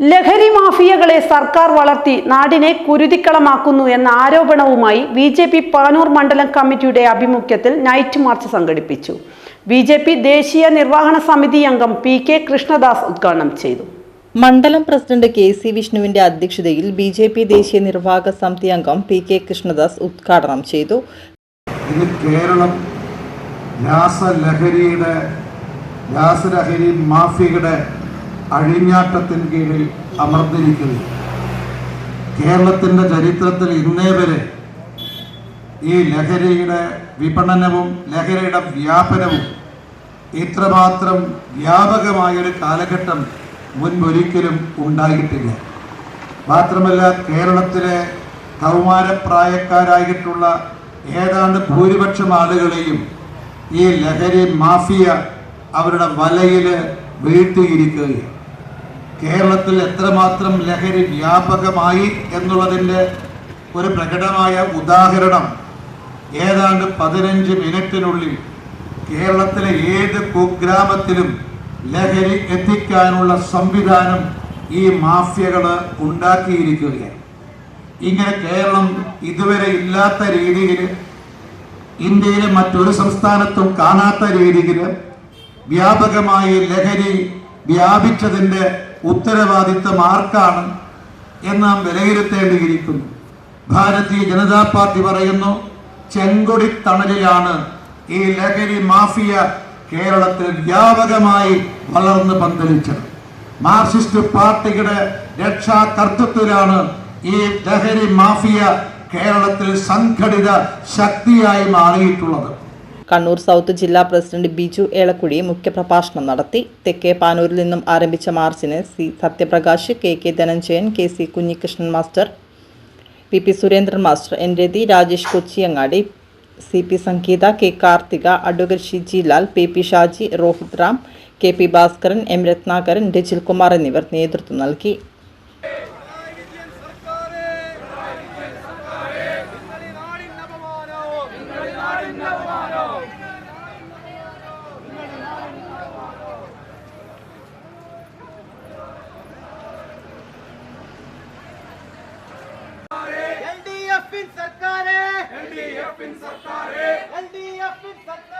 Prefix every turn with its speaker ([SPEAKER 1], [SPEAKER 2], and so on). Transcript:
[SPEAKER 1] ലഹരി മാഫിയകളെ സർക്കാർ വളർത്തി നാടിനെ കുരുതിക്കളമാക്കുന്നു എന്ന ആരോപണവുമായി ബി ജെ പി പാനൂർ മണ്ഡലം കമ്മിറ്റിയുടെ ആഭിമുഖ്യത്തിൽ നൈറ്റ് മാർച്ച് സംഘടിപ്പിച്ചു. ബി ജെ പി ദേശീയ നിർവഹണ സമിതി അംഗം പി കെ കൃഷ്ണദാസ് ഉദ്ഘാടനം ചെയ്തു.
[SPEAKER 2] മണ്ഡലം പ്രസിഡന്റ് കെ സി വിഷ്ണുവിന്റെ അധ്യക്ഷതയിൽ ബി ജെ പി ദേശീയ നിർവാഹക സമിതി അംഗം പി കെ കൃഷ്ണദാസ് ഉദ്ഘാടനം ചെയ്തു.
[SPEAKER 3] ഇത് കേരളം രാസലഹരിയുടെ രാസലഹരി മാഫിയയുടെ അഴിഞ്ഞാട്ടത്തിന് കീഴിൽ അമർന്നിരിക്കുന്നു. കേരളത്തിന്റെ ചരിത്രത്തിൽ ഇന്നേ വരെ ഈ ലഹരിയുടെ വിപണനവും ലഹരിയുടെ വ്യാപനവും ഇത്രമാത്രം വ്യാപകമായൊരു കാലഘട്ടം മുൻപൊരിക്കലും ഉണ്ടായിട്ടില്ല. മാത്രമല്ല കേരളത്തിലെ കൗമാരപ്രായക്കാരായിട്ടുള്ള ഏതാണ്ട് ഭൂരിപക്ഷം ആളുകളെയും ഈ ലഹരി മാഫിയ അവരുടെ വലയിൽ വീഴ്ത്തിയിരിക്കുകയാണ്. കേരളത്തിൽ എത്രമാത്രം ലഹരി വ്യാപകമായി എന്നുള്ളതിന്റെ ഒരു പ്രകടമായ ഉദാഹരണം ഏതാണ്ട് പതിനഞ്ച് മിനിറ്റിനുള്ളിൽ കേരളത്തിലെ ഏത് കുഗ്രാമത്തിലും ലഹരി എത്തിക്കാനുള്ള സംവിധാനം ഈ മാഫിയകൾ ഉണ്ടാക്കിയിരിക്കുകയാണ്. ഇങ്ങനെ കേരളം ഇതുവരെ ഇല്ലാത്ത രീതിയിൽ ഇന്ത്യയിലെ മറ്റൊരു സംസ്ഥാനത്തും കാണാത്ത രീതിയിൽ വ്യാപകമായി ലഹരി വ്യാപിച്ചതിന്റെ ഉത്തരവാദിത്തം ആർക്കാണ് നാം വിലയിരുത്തേണ്ടിയിരിക്കുന്നു. ഭാരതീയ ജനതാ പാർട്ടി പറയുന്നു ചെങ്കൊടി തണലിലാണ് ഈ ലഹരി മാഫിയ കേരളത്തിൽ വ്യാപകമായി വളർന്ന് പന്തലിച്ചത്. മാർക്സിസ്റ്റ് പാർട്ടിയുടെ രക്ഷാകർത്തൃത്വത്തിലാണ് ഈ ലഹരി മാഫിയ കേരളത്തിൽ സംഘടിത ശക്തിയായി മാറിയിട്ടുള്ളത്.
[SPEAKER 2] കണ്ണൂർ സൗത്ത് ജില്ലാ പ്രസിഡന്റ് ബിജു ഏളക്കുടി മുഖ്യപ്രഭാഷണം നടത്തി. തെക്കേ പാനൂരിൽ നിന്നും ആരംഭിച്ച മാർച്ചിന് C Sathyaprakash K K Dhananjayan K C Kunhikrishnan master P P Surendran master N Rathi Rajesh Kochiyangadi C P Sangeetha K Karthika advocate Shiji Lal P P Shaji Rohit Ram K P Bhaskaran M Rathnakaran Rajil Kumar എന്നിവർ നേതൃത്വം നൽകി.
[SPEAKER 4] ಸರ್ಕಾರೇ LDF ಸರ್ಕಾರೇ LDF ಸರ್ಕಾರ